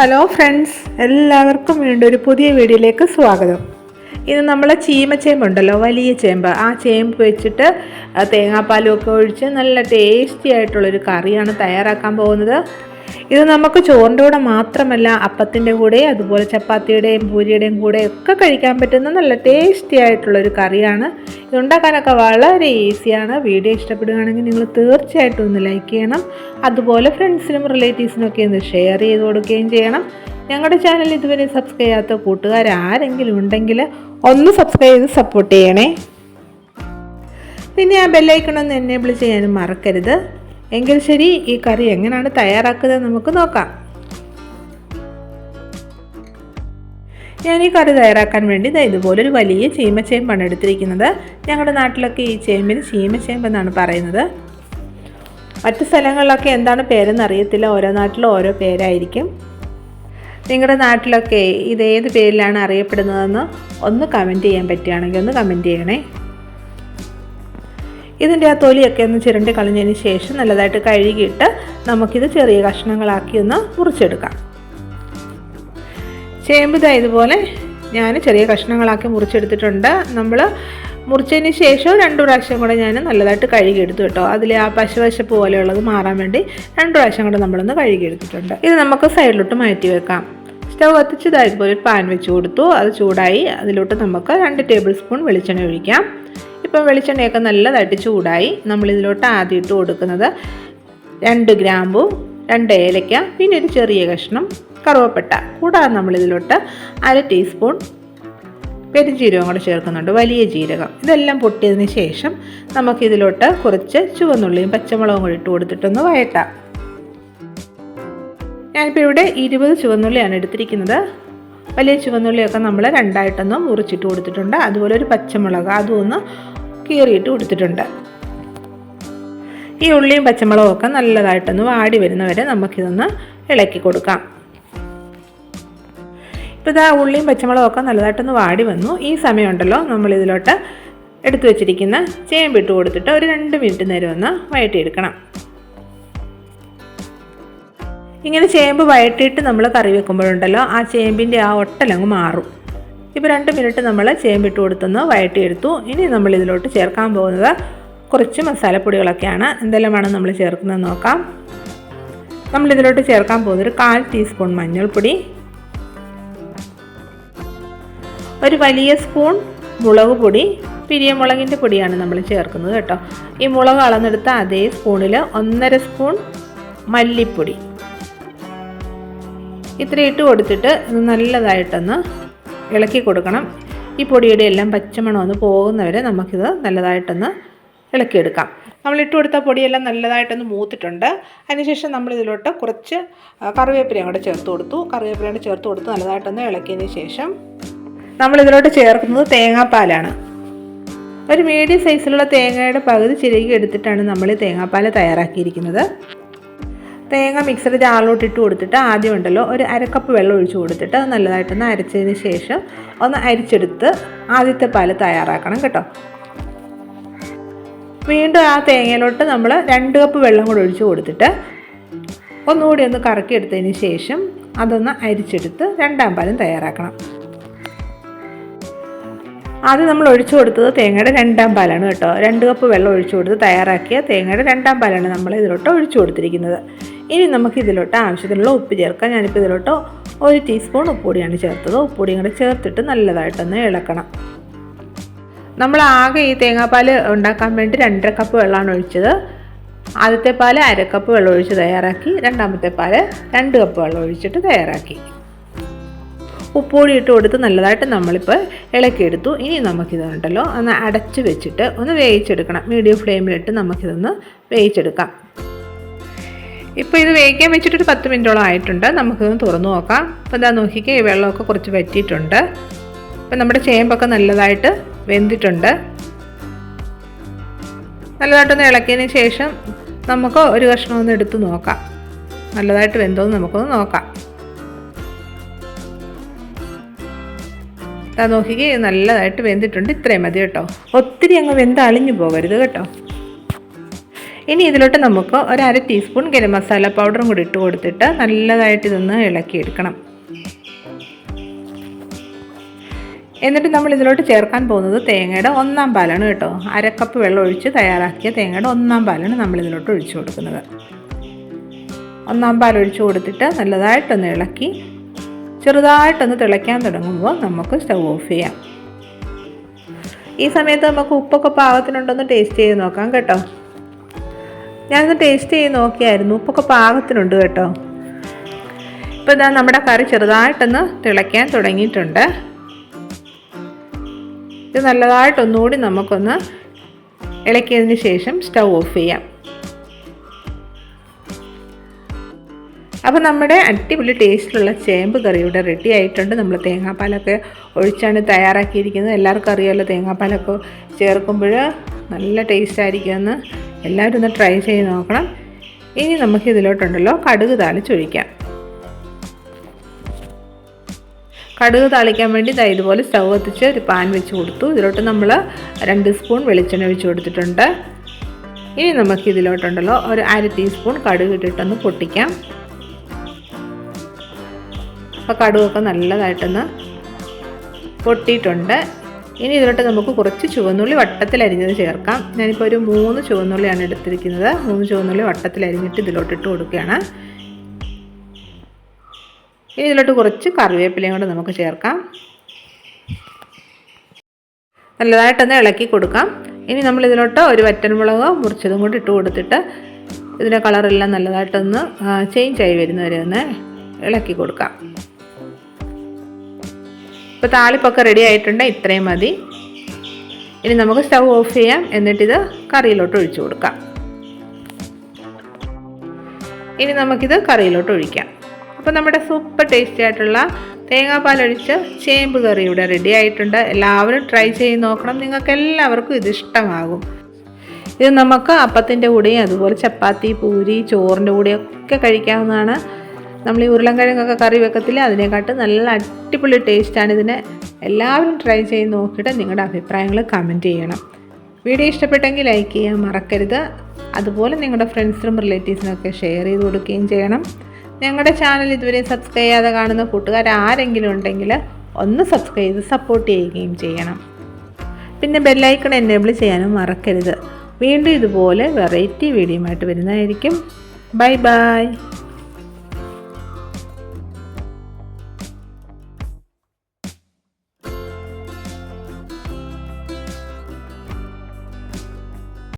Hello friends എല്ലാവർക്കും വീണ്ടും ഒരു പുതിയ വീഡിയോയിലേക്ക് സ്വാഗതം. ഇന്ന് നമ്മൾ ചീമച്ചേമ്പുണ്ടല്ലോ വലിയ ചേമ്പ്. ആ ചേമ്പ് വെച്ചിട്ട് തേങ്ങാപ്പാലും ഒക്കെ ഒഴിച്ച് നല്ല ടേസ്റ്റി ആയിട്ടുള്ളൊരു കറിയാണ് തയ്യാറാക്കാൻ പോകുന്നത്. ഇത് നമുക്ക് ചോറിന്റെ കൂടെ മാത്രമല്ല അപ്പത്തിന്റെ കൂടെ അതുപോലെ ചപ്പാത്തിയുടെയും പൂരിയുടെയും കൂടെ ഒക്കെ കഴിക്കാൻ പറ്റുന്ന നല്ല ടേസ്റ്റി ആയിട്ടുള്ളൊരു കറിയാണ് ഇത് ഉണ്ടാക്കാനൊക്കെ വളരെ ഈസിയാണ്. വീഡിയോ ഇഷ്ടപ്പെടുകയാണെങ്കിൽ നിങ്ങൾ തീർച്ചയായിട്ടും ഒന്ന് ലൈക്ക് ചെയ്യണം. അതുപോലെ ഫ്രണ്ട്സിനും റിലേറ്റീവ്സിനൊക്കെ ഒന്ന് ഷെയർ ചെയ്ത് കൊടുക്കുകയും ചെയ്യണം. ഞങ്ങളുടെ ചാനൽ ഇതുവരെ സബ്സ്ക്രൈബ് ചെയ്യാത്ത കൂട്ടുകാർ ആരെങ്കിലും ഉണ്ടെങ്കിൽ ഒന്ന് സബ്സ്ക്രൈബ് ചെയ്ത് സപ്പോർട്ട് ചെയ്യണേ. പിന്നെ ആ ബെല്ലൈക്കൺ ഒന്ന് എനേബിൾ ചെയ്യാനും മറക്കരുത്. എങ്കിൽ ശരി ഈ കറി എങ്ങനെയാണ് തയ്യാറാക്കുന്നത് നമുക്ക് നോക്കാം. ഞാൻ ഈ കറി തയ്യാറാക്കാൻ വേണ്ടി ഇതാ ഇതുപോലൊരു വലിയ ചീമച്ചേമ്പാണ് എടുത്തിരിക്കുന്നത് ഞങ്ങളുടെ നാട്ടിലൊക്കെ ഈ ചേമ്പിന് ചീമച്ചേമ്പ് എന്നാണ് പറയുന്നത്. മറ്റു സ്ഥലങ്ങളിലൊക്കെ എന്താണ് പേരെന്ന് അറിയത്തില്ല. ഓരോ നാട്ടിലും ഓരോ പേരായിരിക്കും. നിങ്ങളുടെ നാട്ടിലൊക്കെ ഇത് ഏത് പേരിലാണ് അറിയപ്പെടുന്നതെന്ന് ഒന്ന് കമന്റ് ചെയ്യാൻ പറ്റുകയാണെങ്കിൽ ഒന്ന് കമന്റ് ചെയ്യണേ. ഇതിന്റെ ആ തൊലിയൊക്കെ ഒന്ന് ചിരണ്ടി കളഞ്ഞതിന് ശേഷം നല്ലതായിട്ട് കഴുകിയിട്ട് നമുക്കിത് ചെറിയ കഷ്ണങ്ങളാക്കി ഒന്ന് മുറിച്ചെടുക്കാം. ചേമ്പ് ദാ ഇതുപോലെ ഞാൻ ചെറിയ കഷ്ണങ്ങളാക്കി മുറിച്ചെടുത്തിട്ടുണ്ട്. നമ്മൾ മുറിച്ചതിന് ശേഷം രണ്ട് പ്രാവശ്യം കൂടെ ഞാൻ നല്ലതായിട്ട് കഴുകിയെടുത്തു കേട്ടോ. അതിൽ ആ പശവശപ്പ് പോലെയുള്ളത് മാറാൻ വേണ്ടി രണ്ട് പ്രാവശ്യം കൂടെ നമ്മളൊന്ന് കഴുകിയെടുത്തിട്ടുണ്ട്. ഇത് നമുക്ക് സൈഡിലോട്ട് മാറ്റി വെക്കാം. സ്റ്റവ് കത്തിച്ച് ഇതാ ഇതുപോലെ ഒരു പാൻ വെച്ച് കൊടുത്തു. അത് ചൂടായി. അതിലോട്ട് നമുക്ക് രണ്ട് ടേബിൾ സ്പൂൺ വെളിച്ചെണ്ണ ഒഴിക്കാം. ഇപ്പം വെളിച്ചെണ്ണയൊക്കെ നല്ലതായിട്ട് ചൂടായി. നമ്മൾ ഇതിലോട്ട് ആദ്യം ഇട്ട് കൊടുക്കുന്നത് രണ്ട് ഗ്രാമ്പു രണ്ട് ഏലയ്ക്ക പിന്നെ ഒരു ചെറിയ കഷ്ണം കറുവപ്പട്ട. കൂടാതെ നമ്മളിതിലോട്ട് അര ടീസ്പൂൺ പെരുംജീരകം കൂടെ ചേർക്കുന്നുണ്ട്. വലിയ ജീരകം. ഇതെല്ലാം പൊട്ടിയതിന് ശേഷം നമുക്കിതിലോട്ട് കുറച്ച് ചുവന്നുള്ളിയും പച്ചമുളകും കൂടി ഇട്ട് കൊടുത്തിട്ടൊന്ന് വയറ്റാം ഞാനിപ്പോൾ ഇവിടെ ഇരുപത് ചുവന്നുള്ളിയാണ് എടുത്തിരിക്കുന്നത്. വലിയ ചുവന്നുള്ളിയൊക്കെ നമ്മൾ രണ്ടായിട്ടൊന്ന് മുറിച്ചിട്ട് കൊടുത്തിട്ടുണ്ട്. അതുപോലെ ഒരു പച്ചമുളക് അതും ഒന്ന് കീറിയിട്ട് കൊടുത്തിട്ടുണ്ട്. ഈ ഉള്ളിയും പച്ചമുളകും ഒക്കെ നല്ലതായിട്ടൊന്ന് വാടി വരുന്നവരെ നമുക്കിതൊന്ന് ഇളക്കി കൊടുക്കാം. ഇപ്പോൾ ഇതാ ഉള്ളിയും പച്ചമുളകും ഒക്കെ നല്ലതായിട്ടൊന്ന് വാടി വന്നു. ഈ സമയമുണ്ടല്ലോ നമ്മൾ ഇതിലോട്ട് എടുത്തു വെച്ചിരിക്കുന്ന ചേമ്പ് ഇട്ട് കൊടുത്തിട്ട് ഒരു രണ്ട് മിനിറ്റ് നേരം ഒന്ന് വഴറ്റിയെടുക്കണം ഇങ്ങനെ ചേമ്പ് വഴറ്റിയിട്ട് നമ്മൾ കറി വെക്കുമ്പോഴുണ്ടല്ലോ ആ ചേമ്പിന്റെ ആ ഒട്ടലങ്ങ് മാറും. ഇപ്പോൾ രണ്ട് മിനിറ്റ് നമ്മൾ ചേമ്പ് ചേമ്പിട്ട് കൊടുത്തൊന്ന് വഴറ്റിയെടുത്തു ഇനി നമ്മൾ ഇതിലോട്ട് ചേർക്കാൻ പോകുന്നത് കുറച്ച് മസാലപ്പൊടികളൊക്കെയാണ്. എന്തെല്ലാമാണ് നമ്മൾ ചേർക്കുന്നത് നോക്കാം. നമ്മളിതിലോട്ട് ചേർക്കാൻ പോകുന്നത് ഒരു കാൽ ടീസ്പൂൺ മഞ്ഞൾപ്പൊടി ഒരു വലിയ സ്പൂൺ മുളക് പൊടി പിരിയമുളകിന്റെ പൊടിയാണ് നമ്മൾ ചേർക്കുന്നത് കേട്ടോ. ഈ മുളക് അളന്നെടുത്ത അതേ സ്പൂണിൽ ഒന്നര സ്പൂൺ മല്ലിപ്പൊടി. ഇത്ര ഇട്ട് കൊടുത്തിട്ട് ഇത് നല്ലതായിട്ടൊന്ന് ഇളക്കി കൊടുക്കണം. ഈ പൊടിയുടെ എല്ലാം പച്ചമണം ഒന്ന് പോകുന്നവരെ നമുക്കിത് നല്ലതായിട്ടൊന്ന് ഇളക്കിയെടുക്കാം. നമ്മൾ ഇട്ട് കൊടുത്ത പൊടിയെല്ലാം നല്ലതായിട്ടൊന്ന് മൂത്തിട്ടുണ്ട്. അതിനുശേഷം നമ്മൾ ഇതിലോട്ട് കുറച്ച് കറിവേപ്പിലയും കൂടെ ചേർത്ത് കൊടുത്തു. കറിവേപ്പിലയും കൂടെ ചേർത്ത് കൊടുത്ത് നല്ലതായിട്ടൊന്ന് ഇളക്കിയതിന് ശേഷം നമ്മൾ ഇതിലോട്ട് ചേർക്കുന്നത് തേങ്ങാപ്പാലാണ്. ഒരു മീഡിയം സൈസിലുള്ള തേങ്ങയുടെ പകുതി ചിരകി എടുത്തിട്ടാണ് നമ്മൾ ഈ തേങ്ങാപ്പാൽ തയ്യാറാക്കിയിരിക്കുന്നത്. തേങ്ങ മിക്സഡ് ജാറിലോട്ട് ഇട്ട് കൊടുത്തിട്ട് ആദ്യം ഉണ്ടല്ലോ ഒരു അരക്കപ്പ് വെള്ളം ഒഴിച്ചു കൊടുത്തിട്ട് അത് നല്ലതായിട്ടൊന്ന് അരച്ചതിന് ശേഷം ഒന്ന് അരിച്ചെടുത്ത് ആദ്യത്തെ പാൽ തയ്യാറാക്കണം കേട്ടോ. വീണ്ടും ആ തേങ്ങയിലോട്ട് നമ്മൾ രണ്ട് കപ്പ് വെള്ളം കൂടെ ഒഴിച്ചു കൊടുത്തിട്ട് ഒന്നുകൂടി ഒന്ന് കറക്കി എടുത്തതിന് ശേഷം അതൊന്ന് അരിച്ചെടുത്ത് രണ്ടാം പാലും തയ്യാറാക്കണം. ആദ്യം നമ്മൾ ഒഴിച്ചു കൊടുത്തത് തേങ്ങയുടെ രണ്ടാം പാലാണ് കേട്ടോ. രണ്ട് കപ്പ് വെള്ളം ഒഴിച്ചു കൊടുത്ത് തയ്യാറാക്കിയ തേങ്ങയുടെ രണ്ടാം പാലാണ് നമ്മൾ ഇതിലോട്ട് ഒഴിച്ചു കൊടുത്തിരിക്കുന്നത്. ഇനി നമുക്ക് ഇതിലോട്ട് ആവശ്യത്തിനുള്ള ഉപ്പ് ചേർക്കാം. ഞാനിപ്പോൾ ഇതിലോട്ട് ഒരു ടീസ്പൂൺ ഉപ്പുപൊടിയാണ് ചേർത്തത്. ഉപ്പുപൊടിയും കൂടെ ചേർത്തിട്ട് നല്ലതായിട്ടൊന്ന് ഇളക്കണം. നമ്മൾ ആകെ ഈ തേങ്ങാപ്പാൽ ഉണ്ടാക്കാൻ വേണ്ടി രണ്ടര കപ്പ് വെള്ളമാണ് ഒഴിച്ചത്. ആദ്യത്തെ പാൽ അര കപ്പ് വെള്ളം ഒഴിച്ച് തയ്യാറാക്കി. രണ്ടാമത്തെ പാൽ രണ്ട് കപ്പ് വെള്ളം ഒഴിച്ചിട്ട് തയ്യാറാക്കി. ഉപ്പുപൊടി ഇട്ട് കൊടുത്ത് നല്ലതായിട്ട് നമ്മളിപ്പോൾ ഇളക്കിയെടുത്തു. ഇനി നമുക്കിതുണ്ടല്ലോ ഒന്ന് അടച്ച് വെച്ചിട്ട് ഒന്ന് വേവിച്ചെടുക്കണം. മീഡിയം ഫ്ലെയിമിലിട്ട് നമുക്കിതൊന്ന് വേവിച്ചെടുക്കാം. ഇപ്പോൾ ഇത് വേവിക്കാൻ വെച്ചിട്ടൊരു പത്ത് മിനിറ്റോളം ആയിട്ടുണ്ട്. നമുക്കിതൊന്ന് തുറന്നു നോക്കാം. അപ്പോൾ ഇതാ നോക്കിക്കേ ഈ വെള്ളമൊക്കെ കുറച്ച് വറ്റിയിട്ടുണ്ട്. അപ്പോൾ നമ്മുടെ ചേമ്പൊക്കെ നല്ലതായിട്ട് വെന്തിട്ടുണ്ട്. നല്ലതായിട്ടൊന്ന് ഇളക്കിയതിന് ശേഷം നമുക്ക് ഒരു കഷ്ണം ഒന്ന് എടുത്ത് നോക്കാം. നല്ലതായിട്ട് വെന്തോന്ന് നമുക്കൊന്ന് നോക്കാം. നോക്കിക്കേ നല്ലതായിട്ട് വെന്തിട്ടുണ്ട്. ഇത്രയും മതി കേട്ടോ. ഒത്തിരി അങ്ങ് വെന്ത് അളിഞ്ഞു പോകരുത് കേട്ടോ. ഇനി ഇതിലോട്ട് നമുക്ക് ഒരു അര ടീസ്പൂൺ ഗരം മസാല പൗഡറും കൂടി ഇട്ട് കൊടുത്തിട്ട് നല്ലതായിട്ട് ഇതൊന്ന് ഇളക്കിയെടുക്കണം. എന്നിട്ട് നമ്മൾ ഇതിലോട്ട് ചേർക്കാൻ പോകുന്നത് തേങ്ങയുടെ ഒന്നാം പാലാണ് കേട്ടോ. അരക്കപ്പ് വെള്ളം ഒഴിച്ച് തയ്യാറാക്കിയ തേങ്ങയുടെ ഒന്നാം പാലാണ് നമ്മൾ ഇതിലോട്ട് ഒഴിച്ചു കൊടുക്കുന്നത്. ഒന്നാം പാൽ ഒഴിച്ചു കൊടുത്തിട്ട് നല്ലതായിട്ടൊന്ന് ഇളക്കി ചെറുതായിട്ടൊന്ന് തിളയ്ക്കാൻ തുടങ്ങുമ്പോൾ നമുക്ക് സ്റ്റൗ ഓഫ് ചെയ്യാം. ഈ സമയത്ത് നമുക്ക് ഉപ്പൊക്കെ പാകത്തിനുണ്ടോന്ന് ടേസ്റ്റ് ചെയ്ത് നോക്കാം കേട്ടോ. ഞാനൊന്ന് ടേസ്റ്റ് ചെയ്ത് നോക്കിയായിരുന്നു ഉപ്പൊക്കെ പാകത്തിനുണ്ട് കേട്ടോ. ഇപ്പോൾ ഇതാ നമ്മുടെ കറി ചെറുതായിട്ടൊന്ന് തിളയ്ക്കാൻ തുടങ്ങിയിട്ടുണ്ട്. ഇത് നല്ലതായിട്ടൊന്നുകൂടി നമുക്കൊന്ന് ഇളക്കിയതിന് ശേഷം സ്റ്റൗ ഓഫ് ചെയ്യാം. അപ്പോൾ നമ്മുടെ അടിപൊളി ടേസ്റ്റിലുള്ള ചേമ്പ് കറി ഇവിടെ റെഡി ആയിട്ടുണ്ട്. നമ്മൾ തേങ്ങാപ്പാലൊക്കെ ഒഴിച്ചാണ് തയ്യാറാക്കിയിരിക്കുന്നത്. എല്ലാവർക്കും അറിയാമല്ലോ തേങ്ങാപ്പാലൊക്കെ ചേർക്കുമ്പോൾ നല്ല ടേസ്റ്റ് ആയിരിക്കുമെന്ന്. എല്ലാവരും ഒന്ന് ട്രൈ ചെയ്ത് നോക്കണം. ഇനി നമുക്ക് ഇതിലോട്ടുണ്ടല്ലോ കടുക് താളിച്ചൊഴിക്കാം. കടുക് താളിക്കാൻ വേണ്ടി ദാ ഇതുപോലെ സ്റ്റൗ കത്തിച്ച് ഒരു പാൻ വെച്ച് കൊടുത്തു. ഇതിലോട്ട് നമ്മൾ രണ്ട് സ്പൂൺ വെളിച്ചെണ്ണ ഒഴിച്ച് കൊടുത്തിട്ടുണ്ട്. ഇനി നമുക്ക് ഇതിലോട്ടുണ്ടല്ലോ ഒരു അര ടീസ്പൂൺ കടുക് ഇട്ടിട്ടൊന്ന് പൊട്ടിക്കാം. അപ്പോൾ കടുകൊക്കെ നല്ലതായിട്ടൊന്ന് പൊട്ടിയിട്ടുണ്ട്. ഇനി ഇതിലോട്ട് നമുക്ക് കുറച്ച് ചുവന്നുള്ളി വട്ടത്തിൽ അരിഞ്ഞത് ചേർക്കാം. ഞാനിപ്പോൾ ഒരു മൂന്ന് ചുവന്നുള്ളിയാണ് എടുത്തിരിക്കുന്നത്. മൂന്ന് ചുവന്നുള്ളി വട്ടത്തിൽ അരിഞ്ഞിട്ട് ഇതിലോട്ട് ഇട്ട് കൊടുക്കുകയാണ്. ഇനി ഇതിലോട്ട് കുറച്ച് കറിവേപ്പിലയും കൂടെ നമുക്ക് ചേർക്കാം. നല്ലതായിട്ടൊന്ന് ഇളക്കി കൊടുക്കാം. ഇനി നമ്മൾ ഇതിലോട്ട് ഒരു വറ്റൻമുളക് മുറിച്ചതും കൂടി ഇട്ട് കൊടുത്തിട്ട് ഇതിന്റെ കളറെല്ലാം നല്ലതായിട്ടൊന്ന് ചേഞ്ച് ആയി വരുന്നവരെ ഒന്ന് ഇളക്കി കൊടുക്കാം. ഇപ്പോൾ താളിപ്പൊക്കെ റെഡി ആയിട്ടുണ്ട് ഇത്രയും മതി. ഇനി നമുക്ക് സ്റ്റൗ ഓഫ് ചെയ്യാം എന്നിട്ടിത് കറിയിലോട്ട് ഒഴിച്ചു കൊടുക്കാം. ഇനി നമുക്കിത് കറിയിലോട്ട് ഒഴിക്കാം. അപ്പോൾ നമ്മുടെ സൂപ്പർ ടേസ്റ്റി ആയിട്ടുള്ള തേങ്ങാപ്പാലൊഴിച്ച് ചേമ്പ് കറി ഇവിടെ റെഡി ആയിട്ടുണ്ട്. എല്ലാവരും ട്രൈ ചെയ്ത് നോക്കണം. നിങ്ങൾക്ക് എല്ലാവർക്കും ഇത് ഇഷ്ടമാകും. ഇത് നമുക്ക് അപ്പത്തിന്റെ കൂടെയും അതുപോലെ ചപ്പാത്തി പൂരി ചോറിന്റെ കൂടെയും ഒക്കെ കഴിക്കാവുന്നതാണ്. നമ്മൾ ഈ ഉരുളൻകിഴങ്ങൊക്കെ കറി വെക്കത്തില്ല അതിനെക്കാട്ട് നല്ല അടിപൊളി ടേസ്റ്റാണ് ഇതിനെ. എല്ലാവരും ട്രൈ ചെയ്ത് നോക്കിയിട്ട് നിങ്ങളുടെ അഭിപ്രായങ്ങൾ കമന്റ് ചെയ്യണം. വീഡിയോ ഇഷ്ടപ്പെട്ടെങ്കിൽ ലൈക്ക് ചെയ്യാൻ മറക്കരുത്. അതുപോലെ നിങ്ങളുടെ ഫ്രണ്ട്സിനും റിലേറ്റീവ്സിനൊക്കെ ഷെയർ ചെയ്ത് കൊടുക്കുകയും ചെയ്യണം. ഞങ്ങളുടെ ചാനൽ ഇതുവരെ സബ്സ്ക്രൈബ് ചെയ്യാതെ കാണുന്ന കൂട്ടുകാർ ആരെങ്കിലും ഉണ്ടെങ്കിൽ ഒന്ന് സബ്സ്ക്രൈബ് ചെയ്ത് സപ്പോർട്ട് ചെയ്യുകയും ചെയ്യണം. പിന്നെ ബെല്ലൈക്കൺ എനേബിൾ ചെയ്യാനും മറക്കരുത്. വീണ്ടും ഇതുപോലെ വെറൈറ്റി വീഡിയോ ആയിട്ട് വരുന്നതായിരിക്കും. Bye bye